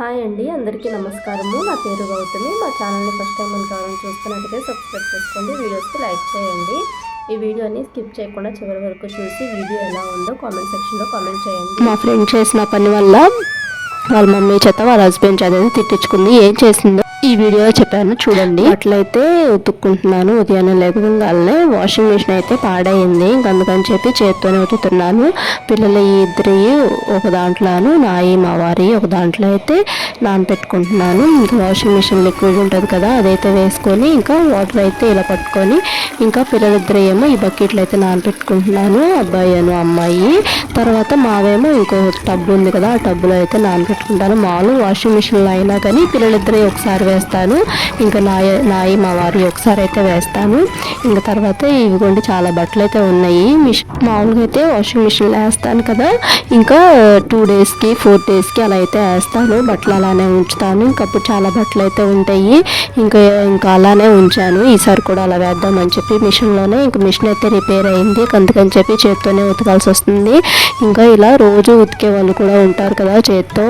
Hi అండి అందరికీ నమస్కారము. నా పేరు గౌతమి. మా ఛానల్ని ఫస్ట్ టైం మన కావాలని చూస్తున్నట్టుగా సబ్స్క్రైబ్ చేసుకోండి వీడియోస్కి లైక్ చేయండి. ఈ వీడియోని స్కిప్ చేయకుండా చివరి వరకు చూసి వీడియో ఎలా ఉందో కామెంట్ సెక్షన్లో కామెంట్ చేయండి. మా ఫ్రెండ్ చేసిన పని వల్ల వాళ్ళ మమ్మీ చేత వాళ్ళ హస్బెండ్ చేత తిట్టించుకుంది. ఏం చేసిందో ఈ వీడియోలో చెప్పాను చూడండి. అట్లయితే ఉతుక్కుంటున్నాను ఉదయాన్నే లేకపోతే వాషింగ్ మిషన్ అయితే పాడైంది. అందుకని చెప్పి చేత్తోనే ఉతుకుతున్నాను. పిల్లల ఇద్దరి ఒక దాంట్లోను నాయి మా వారి ఒక దాంట్లో అయితే నానపెట్టుకుంటున్నాను. ఇంకా వాషింగ్ మిషన్ లిక్విడ్ ఉంటుంది కదా అదైతే వేసుకొని ఇంకా వాటర్ అయితే ఇలా పట్టుకొని ఇంకా పిల్లలిద్దరు ఏమో ఈ బకెట్లు అయితే నానపెట్టుకుంటున్నాను. అబ్బాయి అను అమ్మాయి. తర్వాత మావేమో ఇంకో టబ్బు ఉంది కదా ఆ టబ్బులో అయితే నానపెట్టుకుంటాను. మామూలు వాషింగ్ మిషన్లో అయినా కానీ పిల్లలిద్దరే ఒకసారి వేస్తాను. ఇంకా నాయ నాయి మా వారి ఒకసారి అయితే వేస్తాను. ఇంకా తర్వాత ఇవిగోండి చాలా బట్టలు అయితే ఉన్నాయి. మిషన్ మామూలుగా అయితే వాషింగ్ మిషన్లో వేస్తాను కదా. ఇంకా టూ డేస్కి ఫోర్ డేస్కి అలా అయితే వేస్తాను. బట్టలు అలానే ఉంచుతాను. ఇంకప్పుడు చాలా బట్టలు అయితే ఉంటాయి. ఇంకా ఇంకా అలానే ఉంచాను. ఈసారి కూడా అలా వేద్దామని చెప్పి మిషన్లోనే ఇంకా మిషన్ అయితే రిపేర్ అయింది. అందుకని చెప్పి చేత్తోనే ఉతకాల్సి వస్తుంది. ఇంకా ఇలా రోజు ఉతికే వాళ్ళు కూడా ఉంటారు కదా చేత్తో.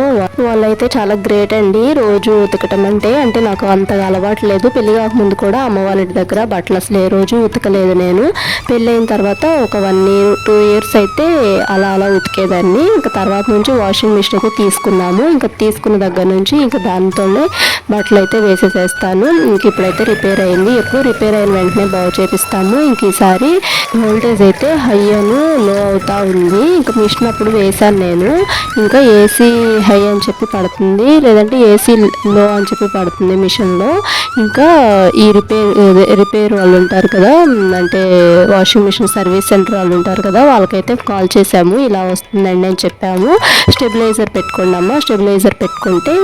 వాళ్ళైతే చాలా గ్రేట్ అండి. రోజు ఉతకటం అంటే అంటే నాకు అంతగా అలవాటు లేదు. పెళ్ళి కాకముందు కూడా అమ్మ వాళ్ళ ఇంటి దగ్గర బట్టలు అసలు ఏ రోజు ఉతకలేదు నేను. పెళ్ళైన తర్వాత ఒక వన్ ఇయర్ టూ ఇయర్స్ అయితే అలా అలా ఉతికేదాన్ని. ఇంకా తర్వాత నుంచి వాషింగ్ మిషన్ అయితే తీసుకున్నాము. ఇంకా తీసుకున్న దగ్గర నుంచి ఇంకా దానితోనే బట్టలు అయితే వేసేసేస్తాను. ఇంక ఇప్పుడైతే రిపేర్ అయింది. ఎప్పుడు రిపేర్ అయిన వెంటనే బాగు చేపిస్తాము. ఇంక ఈసారి వోల్టేజ్ అయితే హై అను లో అవుతా ఉంది. ఇంకా మిషన్ అప్పుడు వేశాను నేను. ఇంకా ఏసీ హై అని చెప్పి పడుతుంది. లేదంటే ఏసీ లో అని చెప్పి పడుతుంది. మిషన్లో ఇంకా ఈ రిపేర్ రిపేర్ వాళ్ళు ఉంటారు కదా అంటే వాషింగ్ మిషన్ సర్వీస్ సెంటర్ వాళ్ళు ఉంటారు కదా వాళ్ళకైతే కాల్ చేసాము ఇలా వస్తుందండి అని చెప్పాము. స్టెబిలైజర్ పెట్టుకున్నాము స్టెబిలైజర్ పెట్టుకుంటే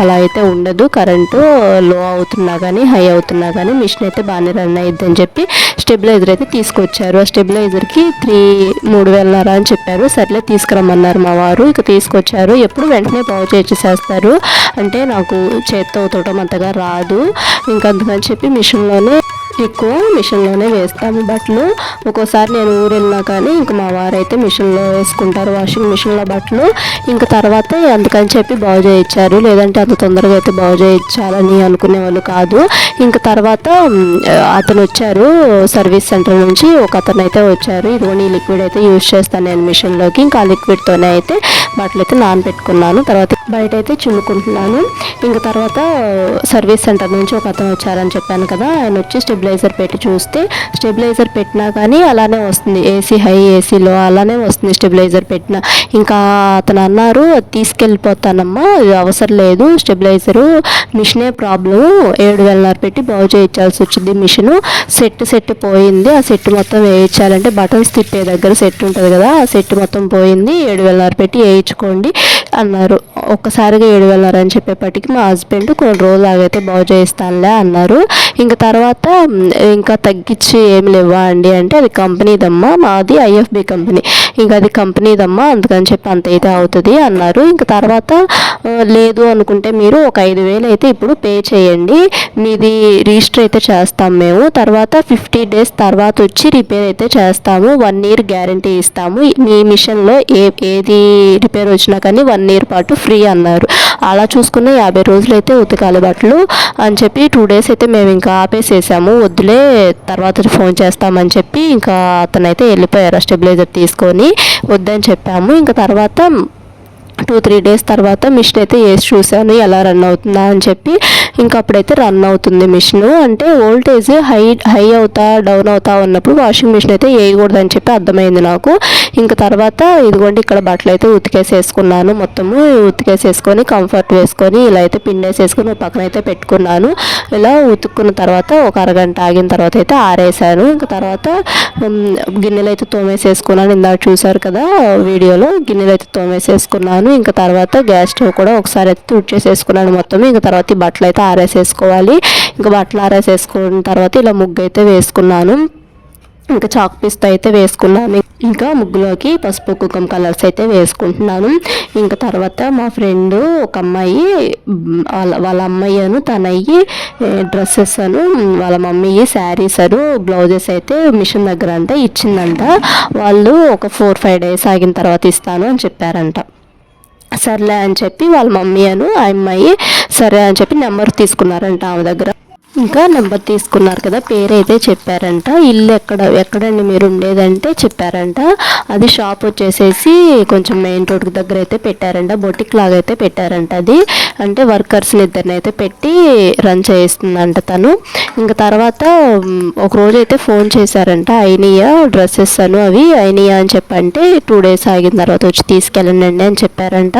అలా అయితే ఉండదు కరెంటు లో అవుతున్నా కానీ హై అవుతున్నా కానీ మిషన్ అయితే బాగానే రన్ అయ్యిద్దని చెప్పి స్టెబిలైజర్ అయితే తీసుకొచ్చారు. ఆ స్టెబిలైజర్కి త్రీ మూడు వేలన్నర అని చెప్పారు. సర్లే తీసుకురమ్మన్నారు మా వారు. ఇక తీసుకొచ్చారు. ఎప్పుడు వెంటనే బాగు చేసేసేస్తారు అంటే నాకు చేత్తో ఉతకడం అంతగా రాదు. ఇంకా అందుకని చెప్పి మిషన్లోనే ఎక్కువ మిషన్లోనే వేస్తాము. బట్టలు ఒక్కోసారి నేను ఊరు వెళ్ళినా కానీ ఇంకా మా వారు అయితే మిషన్లో వేసుకుంటారు. వాషింగ్ మిషన్లో బట్టలు. ఇంకా తర్వాత అందుకని చెప్పి బాగు చేయించారు. లేదంటే అంత తొందరగా అయితే బాగు చేయించాలని అనుకునే వాళ్ళు కాదు. ఇంకా తర్వాత అతను వచ్చారు సర్వీస్ సెంటర్ నుంచి. ఒక అతను అయితే వచ్చారు. ఇదిగోని లిక్విడ్ అయితే యూజ్ చేస్తాను నేను మిషన్లోకి. ఇంకా ఆ లిక్విడ్తోనే అయితే బట్టలు అయితే నానబెట్టుకున్నాను. తర్వాత బయట అయితే చున్నుకుంటున్నాను ఇంకా తర్వాత సర్వీస్ సెంటర్ నుంచి ఒక అతను వచ్చారని చెప్పాను కదా ఆయన వచ్చి స్టెబిలైజర్ పెట్టి చూస్తే స్టెబిలైజర్ పెట్టినా కానీ అలానే వస్తుంది. ఏసీ హై ఏసీలో అలానే వస్తుంది స్టెబిలైజర్ పెట్టిన. ఇంకా అతను అన్నారు తీసుకెళ్ళిపోతానమ్మా అవసరం లేదు స్టెబిలైజరు మిషనే ప్రాబ్లం ఏడు వేలన్నర పెట్టి బాగు చేయించాల్సి వచ్చింది మిషను. సెట్ సెట్ పోయింది ఆ సెట్ మొత్తం వేయించాలంటే బటన్స్ తిప్పే దగ్గర సెట్ ఉంటుంది కదా ఆ సెట్ మొత్తం పోయింది ఏడు వేలన్నర పెట్టి వేయించుకోండి. అన్నారు. ఒక్కసారిగా ఏడు వేలన్నర అని చెప్పేపటికి మా హస్బెండ్ కొన్ని రోజులు ఆగైతే బాగు చేయిస్తానులే అన్నారు. ఇంకా తర్వాత ఇంకా తగ్గించి ఏమి లేవా అండి అంటే అది కంపెనీదమ్మా మాది ఐఎఫ్బి కంపెనీ. ఇంకా అది కంపెనీదమ్మా అందుకని చెప్పి అంత అయితే అవుతుంది అన్నారు. ఇంకా తర్వాత లేదు అనుకుంటే మీరు ఒక ఐదు వేలు అయితే ఇప్పుడు పే చేయండి. మీది రిజిస్టర్ అయితే చేస్తాం మేము. తర్వాత ఫిఫ్టీ డేస్ తర్వాత వచ్చి రిపేర్ అయితే చేస్తాము. వన్ ఇయర్ గ్యారంటీ ఇస్తాము. మీ మిషన్లో ఏ ఏది రిపేర్ వచ్చినా కానీ వన్ ఇయర్ పాటు ఫ్రీ అన్నారు. అలా చూసుకున్న యాభై రోజులు అయితే ఉతకాలి బట్టలు అని చెప్పి టూ డేస్ అయితే మేము ఇంకా ఆపేసేసాము. వద్దులే తర్వాత ఫోన్ చేస్తామని చెప్పి ఇంకా అతనైతే వెళ్ళిపోయారు స్టెబిలైజర్ తీసుకొని. వద్దని చెప్పాము. ఇంకా తర్వాత టూ త్రీ డేస్ తర్వాత మిషన్ అయితే వేసి చూశాను. ఎలా రన్ అవుతుందా అని చెప్పి ఇంకా అప్పుడైతే రన్ అవుతుంది మిషన్ అంటే వోల్టేజ్ హై హై అవుతా డౌన్ అవుతా ఉన్నప్పుడు వాషింగ్ మిషన్ అయితే వేయకూడదు అని చెప్పి అర్థమైంది నాకు. ఇంకా తర్వాత ఇదిగోండి ఇక్కడ బట్టలు అయితే ఉతికేసేసుకున్నాను మొత్తము. ఉతికేసేసుకొని కంఫర్ట్ వేసుకొని ఇలా అయితే పిండేసేసుకొని పక్కన అయితే పెట్టుకున్నాను. ఇలా ఉతుక్కున్న తర్వాత ఒక అరగంట ఆగిన తర్వాత అయితే ఆరేసాను. ఇంకా తర్వాత గిన్నెలు అయితే తోమేసేసుకున్నాను. ఇందాక చూసారు కదా వీడియోలో గిన్నెలు అయితే తోమేసేసుకున్నాను. ఇంకా తర్వాత గ్యాస్ స్టవ్ కూడా ఒకసారి అయితే తుడిచేసేసుకున్నాను మొత్తం ఇంకా తర్వాత ఈ బట్టలు అయితే ఆరేసేసుకోవాలి. ఇంకా బట్టలు ఆరేసేసుకున్న తర్వాత ఇలా ముగ్గు అయితే వేసుకున్నాను. ఇంకా చాక్ పీస్తో అయితే వేసుకున్నాను. ఇంకా ముగ్గులోకి పసుపు కుంకుమ కలర్స్ అయితే వేసుకుంటున్నాను. ఇంకా తర్వాత మా ఫ్రెండ్ ఒక అమ్మాయి వాళ్ళ వాళ్ళ అమ్మాయిను తనయ్యి డ్రెస్సెస్ అను వాళ్ళ మమ్మీ శారీస్ అను బ్లౌజెస్ అయితే మిషన్ దగ్గర అంతా ఇచ్చిందంట. వాళ్ళు ఒక ఫోర్ ఫైవ్ డేస్ ఆగిన తర్వాత ఇస్తాను అని చెప్పారంట. సర్లే అని చెప్పి వాళ్ళ మమ్మీ అను ఆ అమ్మాయి సరే అని చెప్పి నెంబర్ తీసుకున్నారంట ఆమె దగ్గర. ఇంకా నెంబర్ తీసుకున్నారు కదా పేరు అయితే చెప్పారంట ఇల్లు ఎక్కడ ఎక్కడండి మీరు ఉండేదంటే చెప్పారంట. అది షాప్ వచ్చేసేసి కొంచెం మెయిన్ రోడ్ దగ్గర అయితే పెట్టారంట బొటిక్ లాగా అయితే పెట్టారంట అది. అంటే వర్కర్స్ని ఇద్దరిని అయితే పెట్టి రన్ చేస్తుందంట తను. ఇంకా తర్వాత ఒక రోజు అయితే ఫోన్ చేశారంట అయినయ్య డ్రెస్సెస్ అను అవి అయినయ్య అని చెప్పంటే టూ డేస్ ఆగిన తర్వాత వచ్చి తీసుకెళ్ళండి అని చెప్పారంట.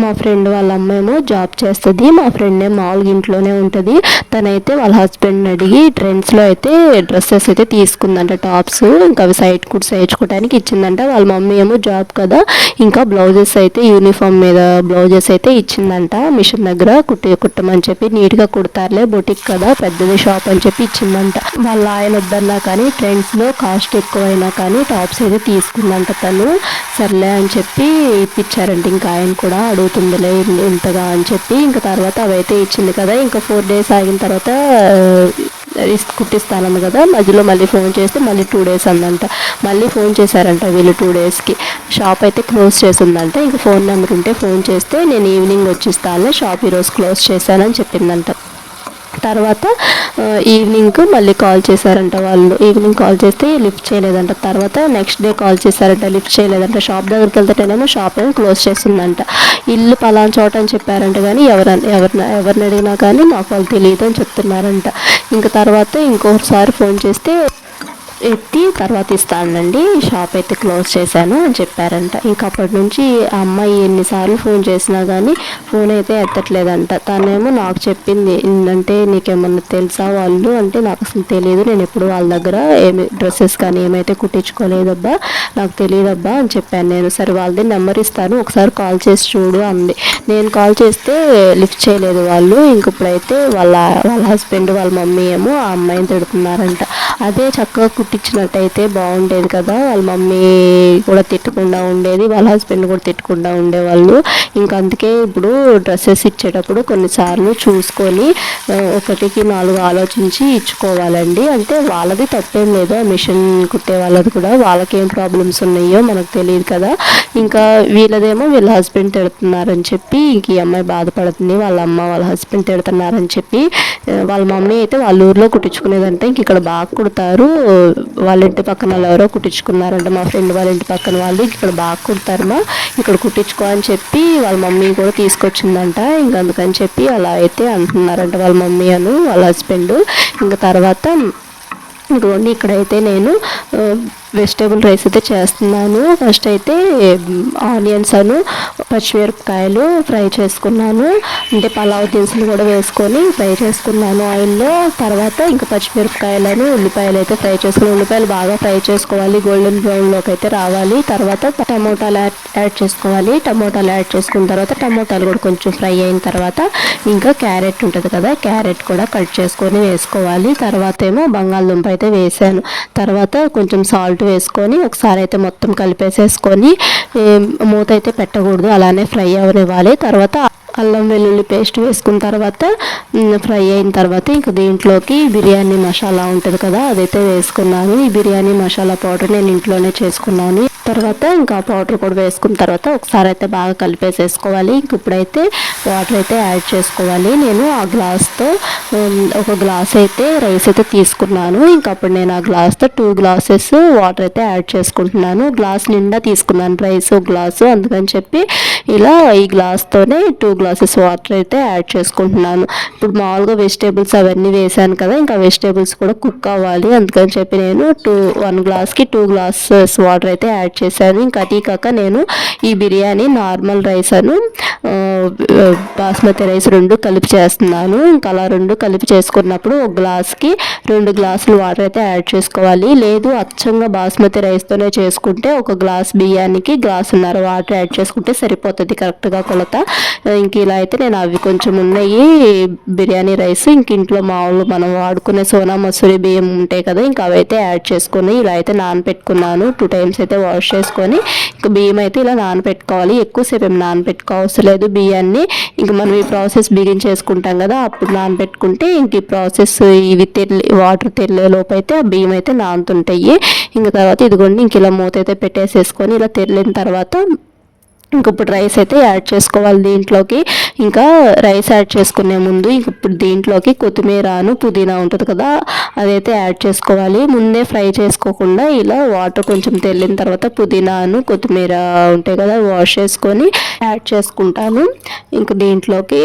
మా ఫ్రెండ్ వాళ్ళ అమ్మేమో జాబ్ చేస్తుంది మా ఫ్రెండ్ మామూలుగా ఇంట్లోనే ఉంటుంది. తనైతే వాళ్ళ హస్బెండ్ని అడిగి ట్రెండ్స్లో అయితే డ్రెస్సెస్ అయితే తీసుకుందంట టాప్స్ ఇంకా అవి సైడ్ కుట్స్ వేయించుకోవడానికి ఇచ్చిందంట. వాళ్ళ మమ్మీ ఏమో జాబ్ కదా ఇంకా బ్లౌజెస్ అయితే యూనిఫామ్ మీద బ్లౌజెస్ అయితే ఇచ్చిందంట. మిషన్ దగ్గర కుట్టి కుట్టమని చెప్పి నీట్గా కుడతారులే బొటిక్ కదా పెద్దది షాప్ అని చెప్పి ఇచ్చిందంట. వాళ్ళ ఆయన వద్దన్నా కానీ ట్రెండ్స్లో కాస్ట్ ఎక్కువైనా కానీ టాప్స్ అయితే తీసుకుందంట తను. సర్లే అని చెప్పి ఇప్పించారంట ఇంకా ఆయన కూడా అడుగుతుందిలే ఇంతగా అని చెప్పి ఇంకా తర్వాత అవైతే ఇచ్చింది కదా. ఇంకా ఫోర్ డేస్ ఆగిన తర్వాత ఆ, కదా. మధ్యలో మళ్ళీ ఫోన్ చేస్తే మళ్ళీ టూ డేస్ అందంట మళ్ళీ ఫోన్ చేశారంట వీళ్ళు టూ డేస్కి. షాప్ అయితే క్లోజ్ చేసిందంట. ఇంకా ఫోన్ నెంబర్ ఉంటే ఫోన్ చేస్తే నేను ఈవినింగ్ వచ్చిస్తాను షాప్ ఈరోజు క్లోజ్ చేశానని చెప్పిందంట. తర్వాత ఆ, ఈవినింగ్ మళ్ళీ కాల్ చేశారంట వాళ్ళు. ఈవినింగ్ కాల్ చేస్తే లిఫ్ట్ చేయలేదంట. తర్వాత నెక్స్ట్ డే కాల్ చేశారంట లిఫ్ట్ చేయలేదంట. షాప్ దగ్గరికి వెళ్తేనేమో షాప్ ఏమో క్లోజ్ చేసిందంట ఇల్లు పలానా చోట అని చెప్పారంట కానీ ఎవరని ఎవరిని ఎవరిని అడిగినా కానీ మాకు వాళ్ళు తెలియదు అని చెప్తున్నారంట. ఇంకా తర్వాత ఇంకొకసారి ఫోన్ చేస్తే ఎత్తి తర్వాత ఇస్తానండి షాప్ అయితే క్లోజ్ చేశాను అని చెప్పారంట. ఇంకా అప్పటి నుంచి ఆ అమ్మాయి ఎన్నిసార్లు ఫోన్ చేసినా కానీ ఫోన్ అయితే ఎత్తట్లేదంట. తనేమో నాకు చెప్పింది అంటే నీకేమన్నా తెలుసా వాళ్ళు? అంటే నాకు అసలు తెలియదు నేను ఎప్పుడు వాళ్ళ దగ్గర ఏమి డ్రెస్సెస్ కానీ ఏమైతే కుట్టించుకోలేదబ్బా నాకు తెలియదబ్బా అని చెప్పాను. నేను సరే వాళ్ళది నెంబర్ ఇస్తాను ఒకసారి కాల్ చేసి చూడు అంది. నేను కాల్ చేస్తే లిఫ్ట్ చేయలేదు వాళ్ళు. ఇంక ఇప్పుడైతే వాళ్ళ వాళ్ళ హస్బెండ్ వాళ్ళ మమ్మీ ఏమో ఆ అమ్మాయిని తిడుతున్నారంట. అదే చక్కగా కుట్టించినట్టయితే బాగుండేది కదా. వాళ్ళ మమ్మీ కూడా తిట్టకుండా ఉండేది వాళ్ళ హస్బెండ్ కూడా తిట్టకుండా ఉండేవాళ్ళు. ఇంకా అందుకే ఇప్పుడు డ్రెస్సెస్ ఇచ్చేటప్పుడు కొన్నిసార్లు చూసుకొని ఒకటికి నాలుగు ఆలోచించి ఇచ్చుకోవాలండి. అంటే వాళ్ళది తప్పేం లేదు. ఆ మిషన్ కుట్టే వాళ్ళది కూడా. వాళ్ళకి ఏం ప్రాబ్లమ్స్ ఉన్నాయో మనకు తెలియదు కదా. ఇంకా వీళ్ళదేమో వీళ్ళ హస్బెండ్ తిడుతున్నారని చెప్పి ఇంక ఈ అమ్మాయి బాధపడుతుంది వాళ్ళ అమ్మ వాళ్ళ హస్బెండ్ తిడుతున్నారని చెప్పి వాళ్ళ మమ్మీ అయితే వాళ్ళ ఊర్లో కుట్టించుకునేదంటే ఇంక ఇక్కడ బాగా కుడతారు. వాళ్ళ ఇంటి పక్కన వాళ్ళు ఎవరో కుట్టించుకున్నారంట. మా ఫ్రెండ్ వాళ్ళ ఇంటి పక్కన వాళ్ళు ఇక్కడ బాగా కుడతారు మా. ఇక్కడ కుట్టించుకో అని చెప్పి వాళ్ళ మమ్మీ కూడా తీసుకొచ్చిందంట. ఇంకా అందుకని చెప్పి అలా అయితే అంటున్నారంట వాళ్ళ మమ్మీ అను వాళ్ళ హస్బెండ్. ఇంకా తర్వాత ఇదిగోండి ఇక్కడైతే నేను వెజిటేబుల్ రైస్ అయితే చేస్తున్నాను. ఫస్ట్ అయితే ఆనియన్స్ అను పచ్చిమిరపకాయలు ఫ్రై చేసుకున్నాను. అంటే పలావ్ దినుసులు కూడా వేసుకొని ఫ్రై చేసుకున్నాను ఆయిల్లో. తర్వాత ఇంకా పచ్చిమిరపకాయలను ఉల్లిపాయలు అయితే ఫ్రై చేసుకుని ఉల్లిపాయలు బాగా ఫ్రై చేసుకోవాలి. గోల్డెన్ బ్రౌన్లోకి అయితే రావాలి. తర్వాత టమోటాలు యాడ్ యాడ్ చేసుకోవాలి. టమోటాలు యాడ్ చేసుకున్న తర్వాత టమోటాలు కూడా కొంచెం ఫ్రై అయిన తర్వాత ఇంకా క్యారెట్ ఉంటుంది కదా క్యారెట్ కూడా కట్ చేసుకొని వేసుకోవాలి. తర్వాత ఏమో బంగాళదుంప అయితే వేసాను. తర్వాత కొంచెం సాల్ట్ వేసుకొని ఒకసారి అయితే మొత్తం కలిపేసేసుకొని మూత అయితే పెట్టకూడదు అలానే ఫ్రై అవనివ్వాలి. తర్వాత అల్లం వెల్లుల్లి పేస్ట్ వేసుకున్న తర్వాత ఫ్రై అయిన తర్వాత ఇంకా దీంట్లోకి బిర్యానీ మసాలా ఉంటుంది కదా అదైతే వేసుకున్నాను. ఈ బిర్యానీ మసాలా పౌడర్ నేను ఇంట్లోనే చేసుకున్నాను. తర్వాత ఇంకా పౌడర్ కూడా వేసుకున్న తర్వాత ఒకసారి అయితే బాగా కలిపేసేసుకోవాలి. ఇంక ఇప్పుడైతే వాటర్ అయితే యాడ్ చేసుకోవాలి. నేను ఆ గ్లాస్తో ఒక గ్లాస్ అయితే రైస్ అయితే తీసుకున్నాను. ఇంకా అప్పుడు నేను ఆ గ్లాస్తో టూ గ్లాసెస్ వాటర్ అయితే యాడ్ చేసుకుంటున్నాను. గ్లాస్ నిండా తీసుకున్నాను రైస్ ఒక గ్లాసు. అందుకని చెప్పి ఇలా ఈ గ్లాస్తోనే టూ గ్లాసెస్ వాటర్ అయితే యాడ్ చేసుకుంటున్నాను. ఇప్పుడు మామూలుగా వెజిటేబుల్స్ అవన్నీ వేసాను కదా ఇంకా వెజిటేబుల్స్ కూడా కుక్ అవ్వాలి. అందుకని చెప్పి నేను టూ వన్ గ్లాస్కి టూ గ్లాసెస్ వాటర్ అయితే యాడ్ చేశాను. ఇంకా అటీ కాక నేను ఈ బిర్యానీ నార్మల్ రైస్ అను బాస్మతి రైస్ రెండు కలిపి చేస్తున్నాను. ఇంకా అలా రెండు కలిపి చేసుకున్నప్పుడు ఒక గ్లాస్కి రెండు గ్లాసులు వాటర్ అయితే యాడ్ చేసుకోవాలి. లేదు అచ్చంగా బాస్మతి రైస్తోనే చేసుకుంటే ఒక గ్లాస్ బియ్యానికి గ్లాసున్నర వాటర్ యాడ్ చేసుకుంటే సరిపోతుంది కరెక్ట్గా కొలత. ఇంక ఇలా అయితే నేను అవి కొంచెం ఉన్నాయి. బిర్యానీ రైస్ ఇంక ఇంట్లో మామూలు మనం వాడుకునే సోనా మసూరి బియ్యం ఉంటాయి కదా ఇంకా అవి అయితే యాడ్ చేసుకొని ఇలా అయితే నానబెట్టుకున్నాను టూ టైమ్స్ అయితే వాష్ చేసుకొని ఇంకా బియ్యం అయితే ఇలా నానబెట్టుకోవాలి ఎక్కువసేపు ఏం నానబెట్టుకోవసరం లేదు బియ్యాన్ని ఇంక మనం ఈ ప్రాసెస్ బిగిన్ చేసుకుంటాం కదా అప్పుడు నానబెట్టుకుంటే ఇంక ఈ ప్రాసెస్ ఇవి తెల్లి వాటర్ తెల్లే లోపు అయితే ఆ బియ్యం అయితే నానుతుంటాయి. ఇంక తర్వాత ఇదిగోండి ఇంక ఇలా మూత అయితే పెట్టేసేసుకొని ఇలా తెల్లిన తర్వాత ఇంక ఇప్పుడు రైస్ అయితే యాడ్ చేసుకోవాలి దీంట్లోకి. ఇంకా రైస్ యాడ్ చేసుకునే ముందు ఇంక ఇప్పుడు దీంట్లోకి కొత్తిమీరను పుదీనా ఉంటుంది కదా అదైతే యాడ్ చేసుకోవాలి. ముందే ఫ్రై చేసుకోకుండా ఇలా వాటర్ కొంచెం తెల్లిన తర్వాత పుదీనాను కొత్తిమీర ఉంటాయి కదా వాష్ చేసుకొని యాడ్ చేసుకుంటాను. ఇంక దీంట్లోకి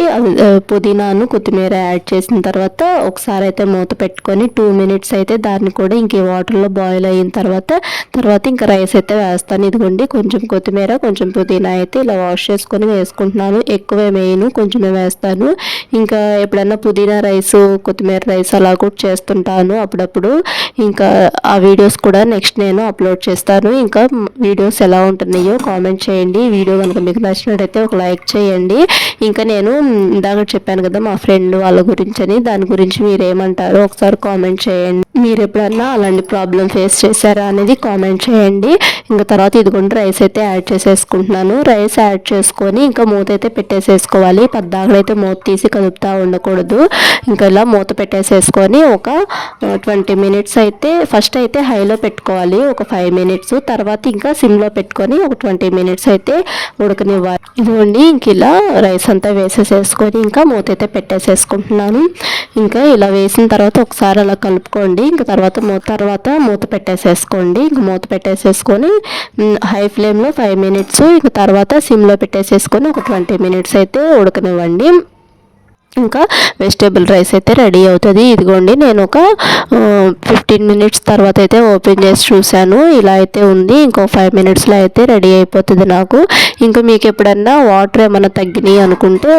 పుదీనాను కొత్తిమీర యాడ్ చేసిన తర్వాత ఒకసారి అయితే మూత పెట్టుకొని టూ మినిట్స్ అయితే దాన్ని కూడా ఇంక ఈ వాటర్లో బాయిల్ అయిన తర్వాత తర్వాత ఇంకా రైస్ అయితే వేస్తాను. ఇదిగోండి కొంచెం కొత్తిమీర కొంచెం పుదీనా అయితే ఇలా వాష్ చేసుకొని వేసుకుంటున్నాను. ఎక్కువే వేయను కొంచెమే వేస్తాను. ఇంకా ఎప్పుడైనా పుదీనా రైస్ కొత్తిమీర రైస్ అలా కూడా చేస్తుంటాను అప్పుడప్పుడు. ఇంకా ఆ వీడియోస్ కూడా నెక్స్ట్ నేను అప్లోడ్ చేస్తాను. ఇంకా వీడియోస్ ఎలా ఉంటున్నాయో కామెంట్ చేయండి. వీడియో కనుక మీకు నచ్చినట్టయితే ఒక లైక్ చేయండి. ఇంకా నేను ఇందాక చెప్పాను కదా మా ఫ్రెండ్ వాళ్ళ గురించి అని దాని గురించి మీరేమంటారో ఒకసారి కామెంట్ చేయండి. మీరు ఎప్పుడన్నా అలాంటి ప్రాబ్లం ఫేస్ చేశారా అనేది కామెంట్ చేయండి. ఇంకా తర్వాత ఇదిగోండి రైస్ అయితే యాడ్ చేసేసుకుంటున్నాను. రైస్ యాడ్ చేసుకొని ఇంకా మూత అయితే పెట్టేసేసుకోవాలి. పద్దాకలు మూత తీసి కదుపుతూ ఉండకూడదు. ఇంకా ఇలా మూత పెట్టేసేసుకొని ఒక ట్వంటీ మినిట్స్ అయితే ఫస్ట్ అయితే హైలో పెట్టుకోవాలి. ఒక ఫైవ్ మినిట్స్ తర్వాత ఇంకా సిమ్లో పెట్టుకొని ఒక ట్వంటీ మినిట్స్ అయితే ఉడకనివ్వాలి. ఇదిగోండి ఇంక ఇలా రైస్ అంతా వేసేసేసుకొని ఇంకా మూత అయితే పెట్టేసేసుకుంటున్నాను. ఇంకా ఇలా వేసిన తర్వాత ఒకసారి అలా కలుపుకోండి. ఇంకా తర్వాత మూత తర్వాత మూత పెట్టేసేసుకోండి. ఇంక మూత పెట్టేసేసుకొని హై ఫ్లేమ్లో ఫైవ్ మినిట్స్ ఇంకా తర్వాత తర్వాత సిమ్లో పెట్టేసేసుకొని ఒక ట్వంటీ మినిట్స్ అయితే ఉడకనివ్వండి. ఇంకా వెజిటేబుల్ రైస్ అయితే రెడీ అవుతుంది. ఇదిగోండి నేను ఒక ఫిఫ్టీన్ మినిట్స్ తర్వాత అయితే ఓపెన్ చేసి చూశాను. ఇలా అయితే ఉంది. ఇంకో ఫైవ్ మినిట్స్లో అయితే రెడీ అయిపోతుంది నాకు. ఇంకా మీకు ఎప్పుడన్నా వాటర్ ఏమైనా తగ్గినాయి అనుకుంటే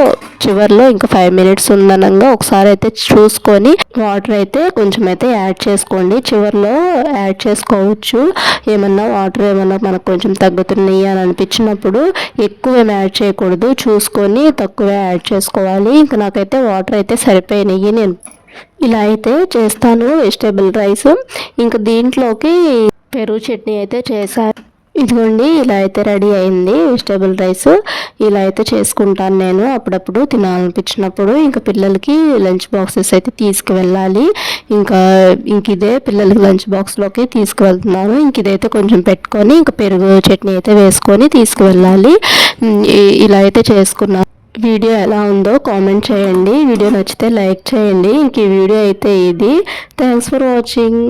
చివరిలో ఇంకా ఫైవ్ మినిట్స్ ఉందనంగా ఒకసారి అయితే చూసుకొని వాటర్ అయితే కొంచెం అయితే యాడ్ చేసుకోండి. చివరిలో యాడ్ చేసుకోవచ్చు. ఏమన్నా వాటర్ ఏమన్నా మనకు కొంచెం తగ్గుతున్నాయి అని అనిపించినప్పుడు ఎక్కువ ఏం యాడ్ చేయకూడదు. చూసుకొని తక్కువే యాడ్ చేసుకోవాలి. ఇంకా నాకైతే అయితే వాటర్ అయితే సరిపోయినాయి. నేను ఇలా అయితే చేస్తాను వెజిటేబుల్ రైస్. ఇంకా దీంట్లోకి పెరుగు చట్నీ అయితే చేశాను. ఇదిగోండి ఇలా అయితే రెడీ అయింది వెజిటేబుల్ రైస్. ఇలా అయితే చేసుకుంటాను నేను అప్పుడప్పుడు తినాలనిపించినప్పుడు. ఇంకా పిల్లలకి లంచ్ బాక్సెస్ అయితే తీసుకువెళ్ళాలి. ఇంకా ఇంక ఇదే పిల్లలకి లంచ్ బాక్స్లోకి తీసుకువెళ్తున్నాను. ఇంక ఇదైతే కొంచెం పెట్టుకొని ఇంకా పెరుగు చట్నీ అయితే వేసుకొని తీసుకువెళ్ళాలి. ఇలా అయితే చేసుకున్నాను. వీడియో ఎలా ఉందో కామెంట్ చేయండి. వీడియో నచ్చితే లైక్ చేయండి. ఇంక ఈ వీడియో అయితే ఇది. Thanks for watching